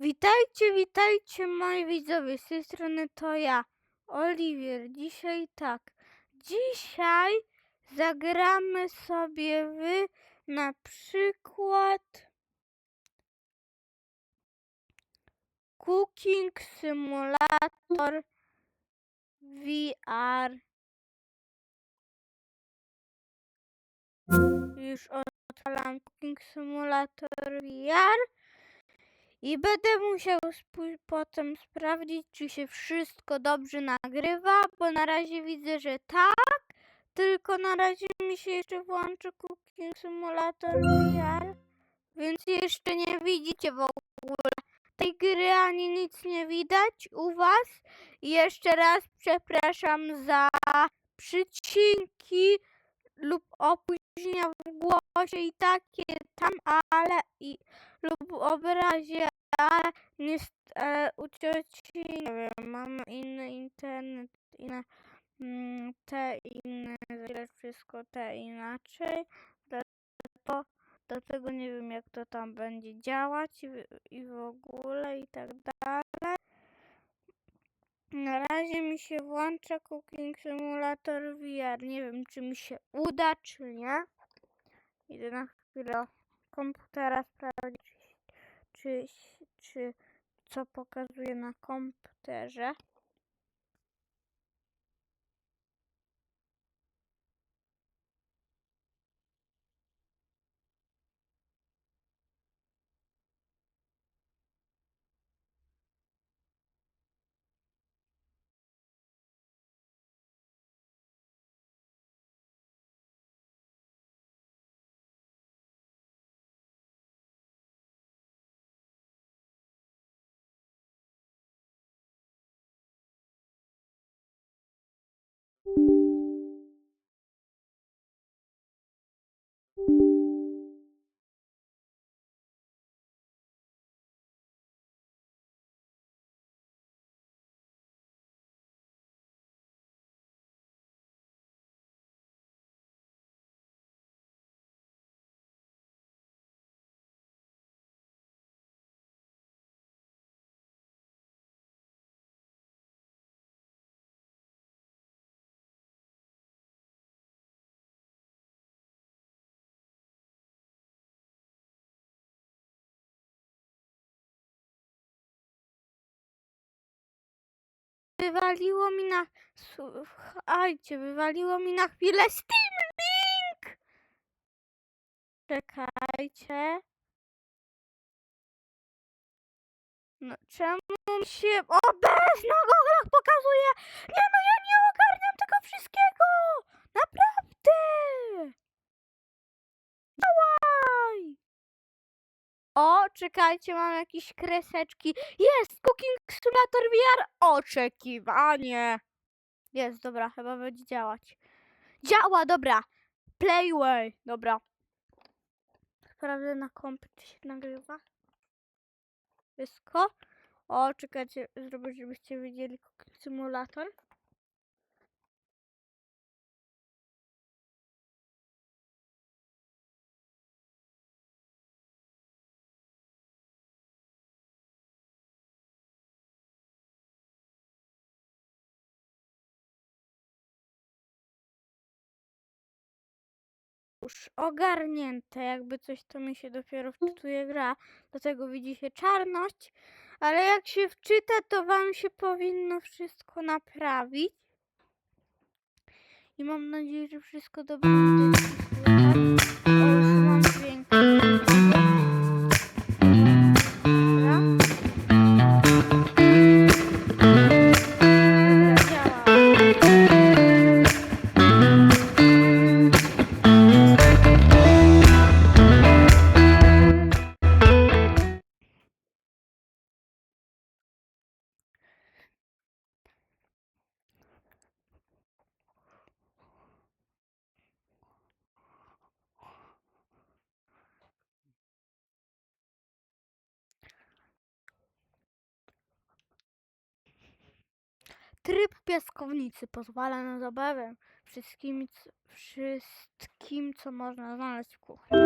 Witajcie, witajcie moi widzowie, z tej strony to ja, Oliwier. Dzisiaj tak, dzisiaj zagramy sobie w na przykład Cooking Simulator VR. Już odpalam Cooking Simulator VR. I będę musiał potem sprawdzić, czy się wszystko dobrze nagrywa, bo na razie widzę, że tak, tylko na razie mi się jeszcze włączy Cooking Simulator VR, więc jeszcze nie widzicie w ogóle tej gry, ani nic nie widać u was. I jeszcze raz przepraszam za przycinki lub opóźnienia w głosie i takie tam, ale i lub obrazie, ale niest, e, u cioci, nie wiem, mamy inny internet, inne mm, te inne, wszystko te inaczej, dlatego, dlatego nie wiem jak to tam będzie działać i, i w ogóle i tak dalej. Na razie mi się włącza Cooking Simulator VR. Nie wiem, czy mi się uda, czy nie. Idę na chwilę komputera sprawdzić, czy, czy co pokazuje na komputerze. Wywaliło mi na... Słuchajcie, wywaliło mi na chwilę Steam Link! Czekajcie. No czemu mi się... O, bez na goglach pokazuje! Nie no, ja nie ogarniam tego wszystkiego! Naprawdę! Działaj! O, czekajcie, mam jakieś kreseczki. Jest! Cooking Simulator VR! Oczekiwanie! Jest, dobra, chyba będzie działać. Działa, dobra! Playway, dobra. Sprawdzę na komp, czy się nagrywa. Wszystko. O, czekajcie, zrobię, żebyście widzieli Cooking Simulator. Już ogarnięte, jakby coś to mi się dopiero wczytuje gra, dlatego widzi się czarność, ale jak się wczyta, to wam się powinno wszystko naprawić. I mam nadzieję, że wszystko dobrze Tryb piaskownicy pozwala na zabawę wszystkim, wszystkim co można znaleźć w kuchni.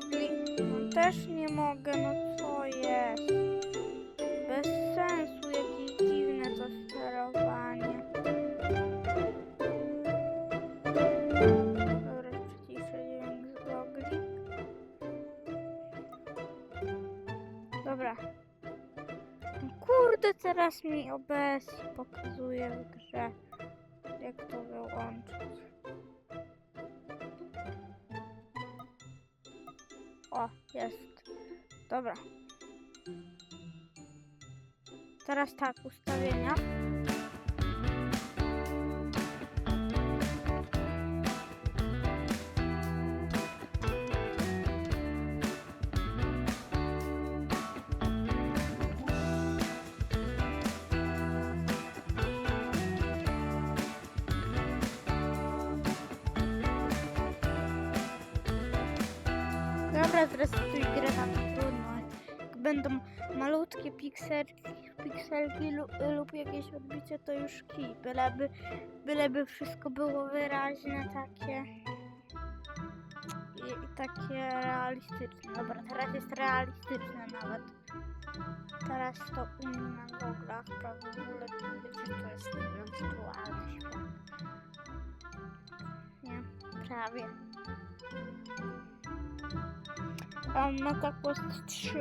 Gogli. No też nie mogę, no co jest? Bez sensu, jakieś dziwne to sterowanie. Dobra, przyciszę dźwięk z. Dobra. No Kurde, teraz mi OBS pokazuje w grze, jak to wyłączyć. O, jest. Dobra. Teraz tak, ustawienia. Pikselki, pikselki lu, lub jakieś odbicie, to już kij. Byleby, byleby wszystko było wyraźne, takie i, i takie realistyczne. Dobra, teraz jest realistyczne nawet. Teraz to u mnie na goglach, prawda? W ogóle wiecie, to jest wirtualny świat. Nie, prawie. A tak Quest 3,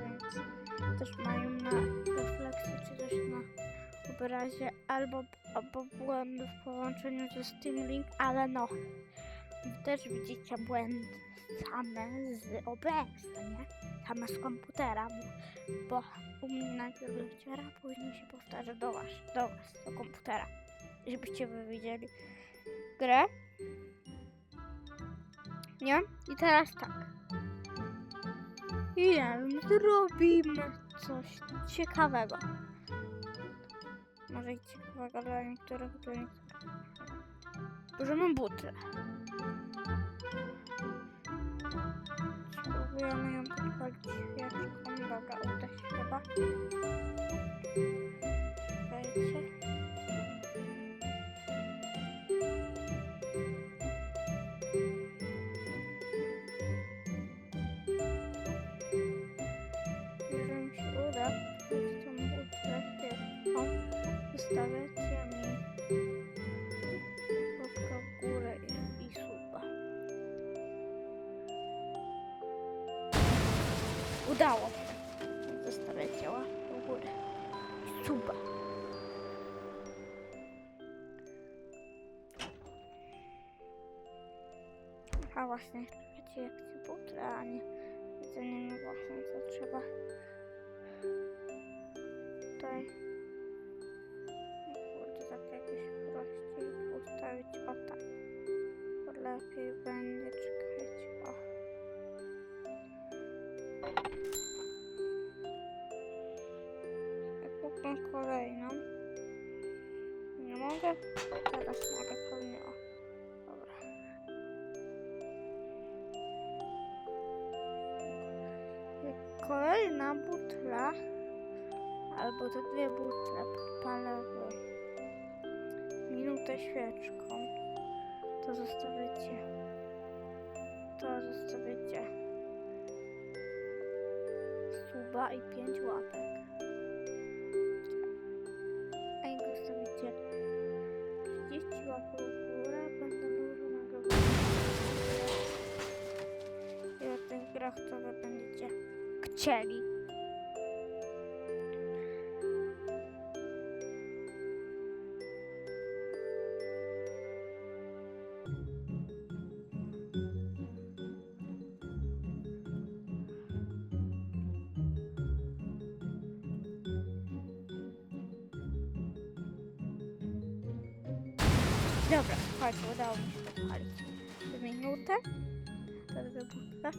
więc też mają na refleksji czy też na obrazie albo, albo błędy w połączeniu ze Steam Link, ale no, też widzicie błędy same z OBS, nie? Same z komputera, bo, bo u mnie najpierw wyciera, później się powtarza do was, do was, do komputera, żebyście wy widzieli grę. Nie? I teraz tak. I nie wiem, zrobimy coś ciekawego. Może i ciekawego dla niektórych, dla niektórych. Bierzemy butlę. Spróbujemy ją podpalić świeczką. Dobra, uda się chyba. Ustawiacie mi łapkę w górę i, i suba. Udało się. Zostawiacie łapkę w górę i suba. A właśnie, czekajcie jak ci butlę, a nie jedzeniem właśnie co trzeba tutaj kupę kolejną. Nie mogę? Teraz mogę pewnie o dobra. Kolejna butla. Albo te dwie butle w minutę świeczką, to zostawicie. To zostawicie suba i 5 łapek. A jak zostawicie 30 łapek w górę, będę dużo nagrywał. I o tych grach, wy będziecie chcieli. Dobra, chodź, udało mi się podpalić. W minutę. To wybuchę.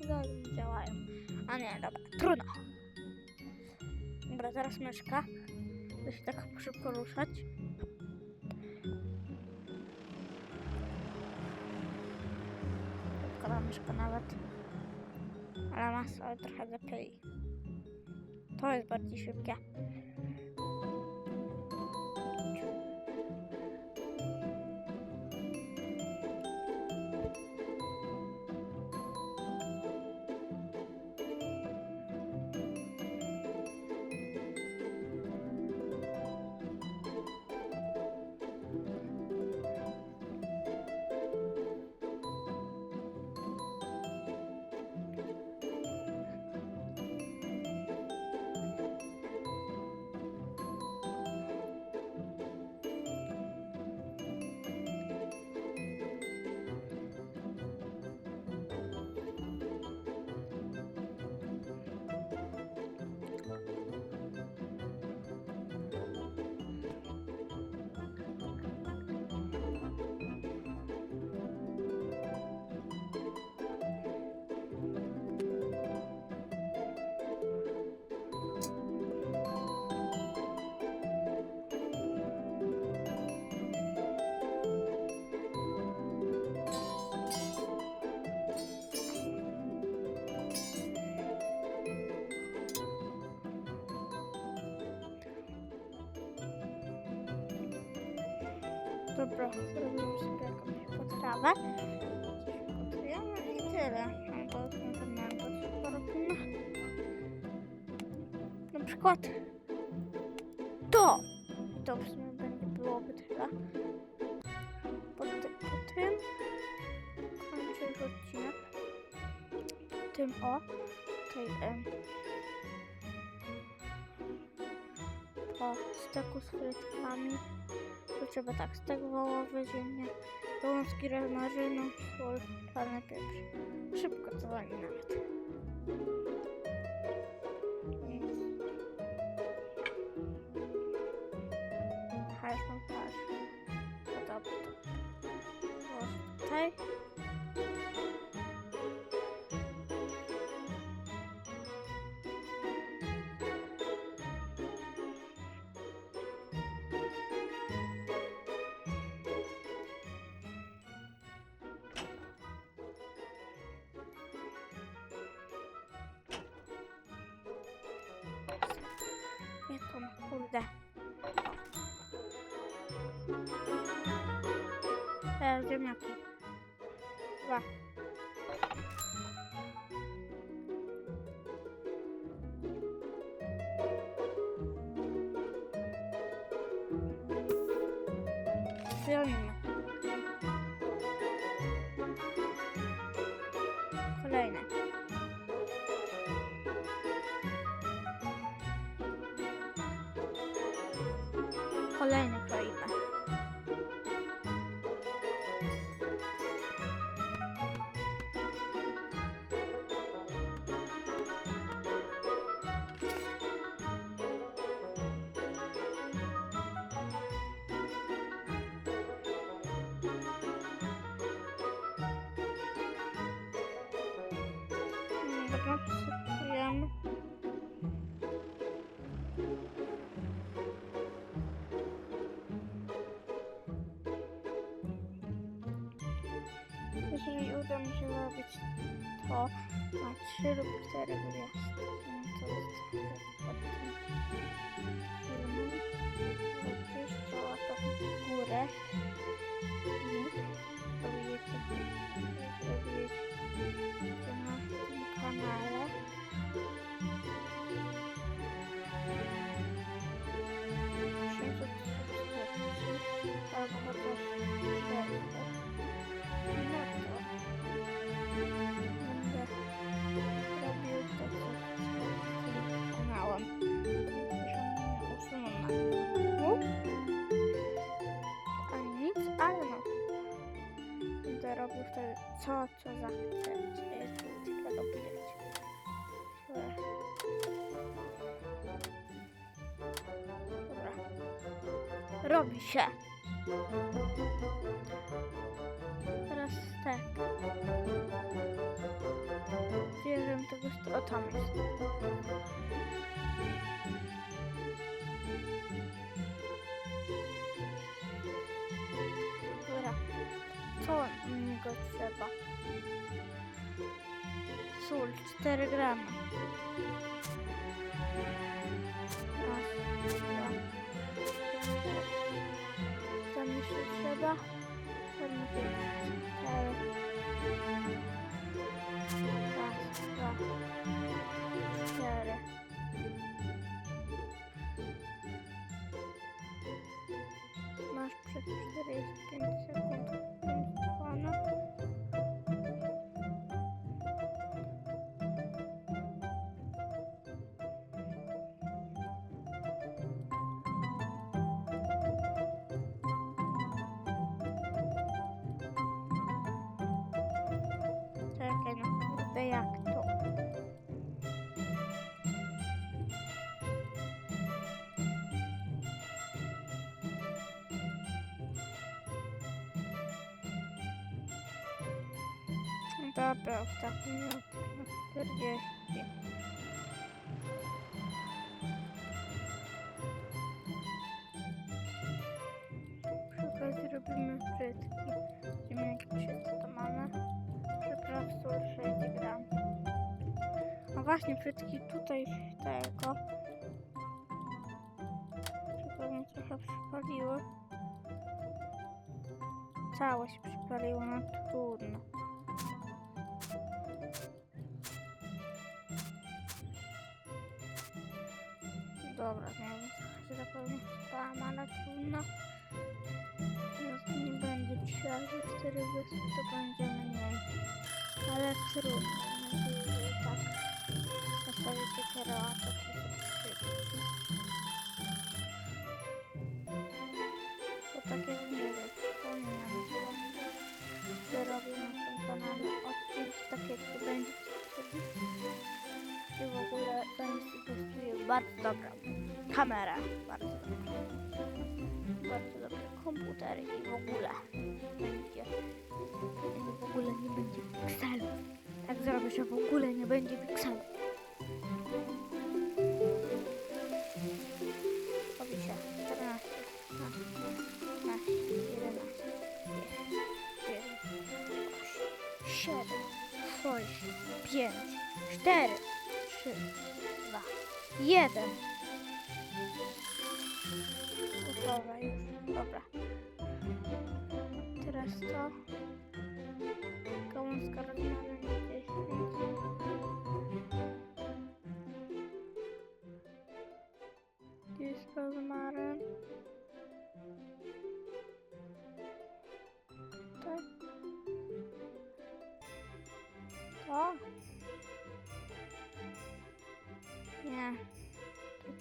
Nie działają. A nie, dobra, trudno. Dobra, teraz myszka. To się tak szybko ruszać. Szybko ta myszka nawet. Ale ma sobie trochę lepiej. To jest bardziej szybkie. Dobra, zrobimy sobie jakąś potrawę. Coś Gotujemy i tyle. Albo normalnie to robimy. Na przykład to. To w sumie będzie byłoby tyle. Po, ty, po tym kończę już odcinek. Tym o tej po steku z frytkami. Trzeba tak, stek wołowy, ziemniak, gałązki rozmarzynu, sól, czarny pieprz. Szybko to wali nawet. Więc... Hasz mam hasz. Podobno. Włożę tutaj. To, no kurde. Teraz Przysypujemy. Jeżeli uda mi się zrobić to na 3 lub 4 gwiazdki, to jest pod tym filmem. Wyczyszczała to w górę co, co zachcę. Czy jest tylko robić. Dobra. Robi się. Teraz tak. Bierzemy tego O, tam jest. Dobra. Co z niego trzeba? Sól 4 gramy. Raz, dwa. Tam jeszcze trzeba. Tam dwa, cztery. Masz przez 45 sekund Dobra, ostatni minut na 40. Przy okazji robimy frytki. Ziemniaki przetestowane. Przypraw sól 6 gram. A właśnie frytki tutaj tego. Tylko mnie trochę przypaliło. Całe się przypaliło, no trudno. Ale trudno. Teraz nie będzie trzeba, że 4 wysy, to będziemy mieli. Ale trudno, no to tak. Postawicie kierowa, to się subskrypcji. Bo tak jak nie wiem, wspomniałam, że robię na tym kanale odcinki takie, to będzie i w ogóle zainwestuję bardzo dobrą kamerę, bardzo dobrą, bardzo dobry komputer i w ogóle będzie, w ogóle nie będzie pikselów. Tak zrobię, że w ogóle nie będzie pikselów. Robi się 14, 15, 11, 7, 8, 5, 4, 3, 2, 1. Gotowe już. Dobra. Teraz to. Gałązka rozmiaru na 10. Tu jest rozmaryn. Tak. To? Nie.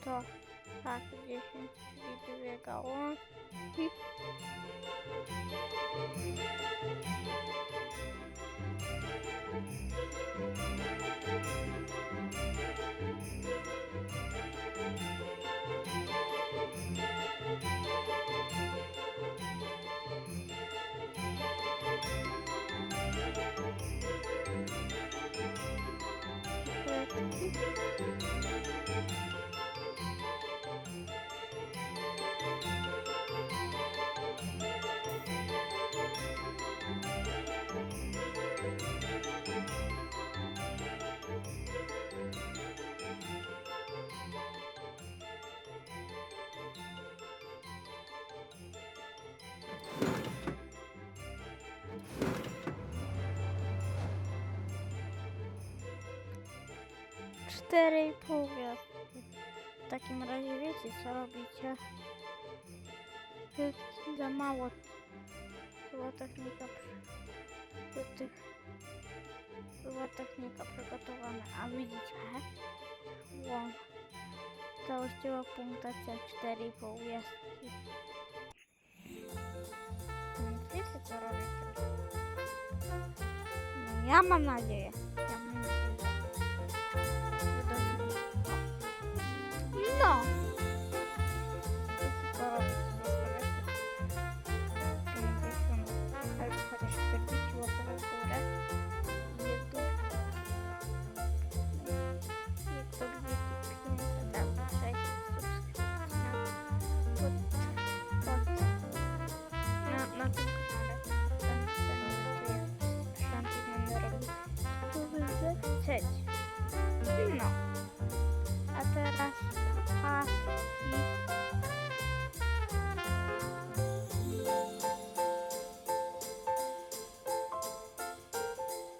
To to. Tak, 10 i dwie gałązki. 4,5 gwiazdki. W takim razie wiecie co robicie. To jest za mało. Była technika przy... tych... Była technika przygotowana, a widzicie? Łom. Całościowa punktacja 4,5 gwiazdki. Więc wiecie co robicie. No, ja mam nadzieję. Ja mam nadzieję.